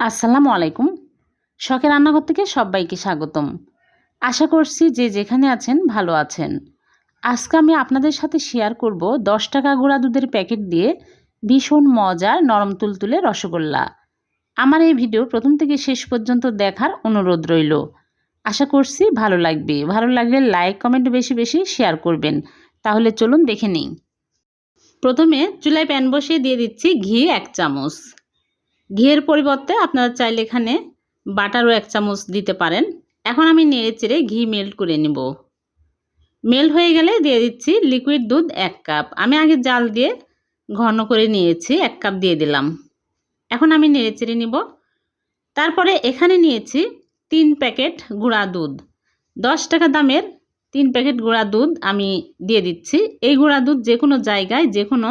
আসসালামু আলাইকুম। শখের রান্নাঘর থেকে সবাইকে স্বাগতম। আশা করছি যে যেখানে আছেন ভালো আছেন। আজকে আমি আপনাদের সাথে শেয়ার করব দশ টাকা গুঁড়া দুধের প্যাকেট দিয়ে ভীষণ মজার নরম তুলতুলে রসগোল্লা। আমার এই ভিডিও প্রথম থেকে শেষ পর্যন্ত দেখার অনুরোধ রইল। আশা করছি ভালো লাগবে। ভালো লাগলে লাইক কমেন্ট বেশি বেশি শেয়ার করবেন। তাহলে চলুন দেখে নিই। প্রথমে চুলায় প্যান বসিয়ে দিয়ে দিচ্ছি ঘি এক চামচ। ঘিয়ের পরিবর্তে আপনারা চাইলে এখানে বাটারও এক চামচ দিতে পারেন। এখন আমি নেড়ে চেড়ে ঘি মেল্ট করে নেব। মেল্ট হয়ে গেলে দিয়ে দিচ্ছি লিকুইড দুধ এক কাপ আমি আগে জাল দিয়ে ঘন করে নিয়েছি, এক কাপ দিয়ে দিলাম। এখন আমি নেড়ে চেড়ে নিব। তারপরে এখানে নিয়েছি তিন প্যাকেট গুঁড়া দুধ। দশ টাকা দামের তিন প্যাকেট গুঁড়া দুধ আমি দিয়ে দিচ্ছি। এই গুঁড়া দুধ যে কোনো জায়গায় যে কোনো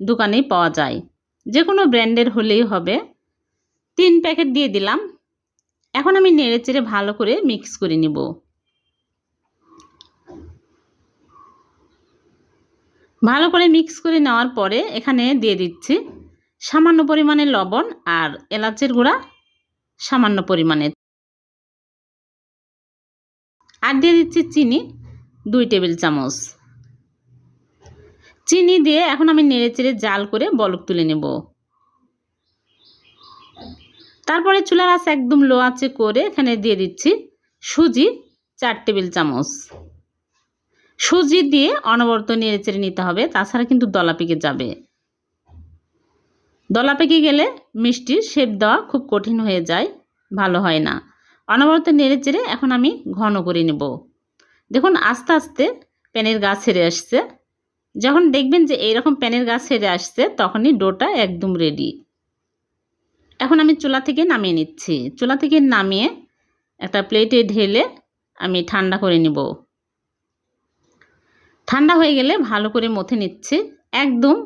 দোকানেই পাওয়া যায়। যে কোনো ব্র্যান্ডের হলেই হবে। তিন প্যাকেট দিয়ে দিলাম। এখন আমি নেড়ে চেড়ে ভালো করে মিক্স করে নিব। ভালো করে মিক্স করে নেওয়ার পরে এখানে দিয়ে দিচ্ছি সামান্য পরিমাণে লবণ আর এলাচের গুঁড়া সামান্য পরিমাণে। আর দিয়ে দিচ্ছি চিনি, দুই টেবিল চামচ। চিনি দিয়ে এখন আমি নেড়ে চেড়ে জাল করে বলক তুলে নেব। তারপরে চুলার আঁচ একদম লো আঁচে করে এখানে দিয়ে দিচ্ছি সুজি চার টেবিল চামচ। সুজি দিয়ে অনবরত নেড়ে চেড়ে নিতে হবে, তাছাড়া কিন্তু দলা পেকে যাবে। দলা পেকে গেলে মিষ্টির শেপ দেওয়া খুব কঠিন হয়ে যায়, ভালো হয় না। অনবরত নেড়ে চেড়ে এখন আমি ঘন করে নেব। দেখুন আস্তে আস্তে প্যানের গা ছেড়ে আসছে। যখন দেখবেন যে এইরকম প্যানের গাছ সেরে আসছে, তখনই ডোটা একদম রেডি এখন আমি চুলা থেকে নামিয়ে নিচ্ছি। চুলা থেকে নামিয়ে একটা প্লেটে ঢেলে আমি ঠান্ডা করে নিব। ঠান্ডা হয়ে গেলে ভালো করে মথে নিচ্ছি। একদম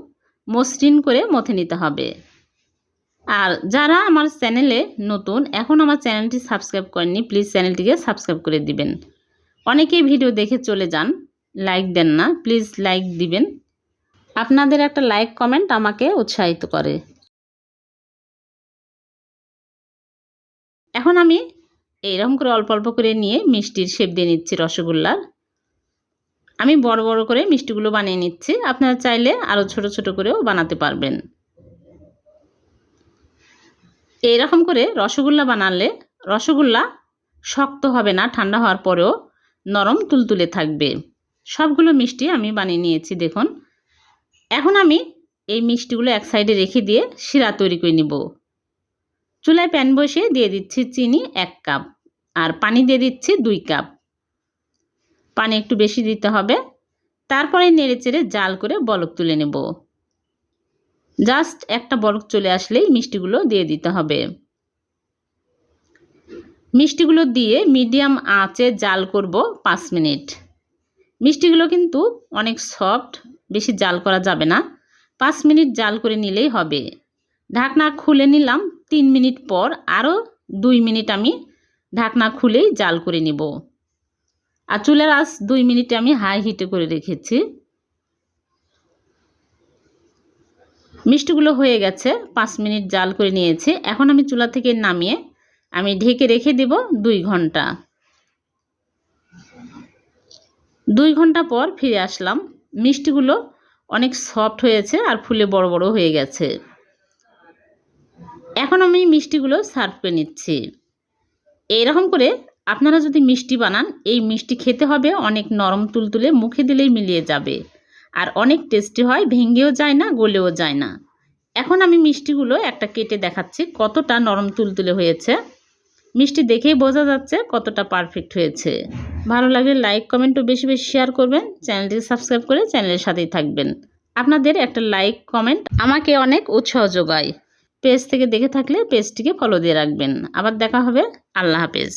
মসৃণ করে মথে নিতে হবে। আর যারা আমার চ্যানেলে নতুন, এখন আমার চ্যানেলটি সাবস্ক্রাইব করেননি প্লিজ চ্যানেলটিকে সাবস্ক্রাইব করে দিবেন। অনেকেই ভিডিও দেখে চলে যান। লাইক দেন না প্লিজ লাইক দিবেন। আপনাদের একটা লাইক কমেন্ট আমাকে উৎসাহিত করে। এখন আমি এইরকম করে অল্প অল্প করে নিয়ে মিষ্টির শেপ দিয়ে নিচ্ছি রসগোল্লার। আমি বড় বড় করে মিষ্টিগুলো বানিয়ে নিচ্ছি। আপনারা চাইলে আরও ছোট ছোট করেও বানাতে পারবেন। এইরকম করে রসগোল্লা বানালে রসগোল্লা শক্ত হবে না, ঠান্ডা হওয়ার পরেও নরম তুলতুলে থাকবে। সবগুলো মিষ্টি আমি বানিয়ে নিয়েছি, দেখুন। এখন আমি এই মিষ্টিগুলো এক সাইডে রেখে দিয়ে শিরা তৈরি করে নিব। চুলায় প্যান বসিয়ে দিয়ে দিচ্ছি চিনি এক কাপ আর পানি দিয়ে দিচ্ছি দুই কাপ। পানি একটু বেশি দিতে হবে। তারপরে নেড়ে চেড়ে জাল করে বলক তুলে নেব। জাস্ট একটা বলক চলে আসলেই মিষ্টিগুলো দিয়ে দিতে হবে। মিষ্টিগুলো দিয়ে মিডিয়াম আঁচে জাল করব পাঁচ মিনিট। মিষ্টিগুলো কিন্তু অনেক সফট বেশি জাল করা যাবে না। পাঁচ মিনিট জাল করে নিলেই হবে। ঢাকনা খুলে নিলাম তিন মিনিট পর। আরও দুই মিনিট আমি ঢাকনা খুলেই জাল করে নিব। আর চুলের আঁচ দুই মিনিটে আমি হাই হিটে করে রেখেছি। মিষ্টিগুলো হয়ে গেছে, পাঁচ মিনিট জাল করে নিয়েছি। এখন আমি চুলা থেকে নামিয়ে আমি ঢেকে রেখে দেব দুই ঘণ্টা। দুই ঘণ্টা পর ফিরে আসলাম। মিষ্টিগুলো অনেক সফট হয়েছে আর ফুলে বড় বড় হয়ে গেছে। এখন আমি মিষ্টিগুলো সার্ভ করে নিচ্ছি। এইরকম করে আপনারা যদি মিষ্টি বানান, এই মিষ্টি খেতে হবে অনেক নরম তুলতুলে, মুখে দিলেই মিলিয়ে যাবে। আর অনেক টেস্টি হয়, ভেঙেও যায় না, গলেও যায় না। এখন আমি মিষ্টিগুলো একটা কেটে দেখাচ্ছি কতটা নরম তুলতুলে হয়েছে। মিষ্টি দেখেই বোঝা যাচ্ছে কতটা পারফেক্ট হয়েছে। ভালো লাগলে লাইক কমেন্ট ও বেশি বেশি শেয়ার করবেন। চ্যানেলটিকে সাবস্ক্রাইব করে চ্যানেলের সাথেই থাকবেন। আপনাদের একটা লাইক কমেন্ট আমাকে অনেক উৎসাহ যোগায়। পেজ থেকে দেখে থাকলে পেজটিকে ফলো দিয়ে রাখবেন। আবার দেখা হবে। আল্লাহ হাফেজ।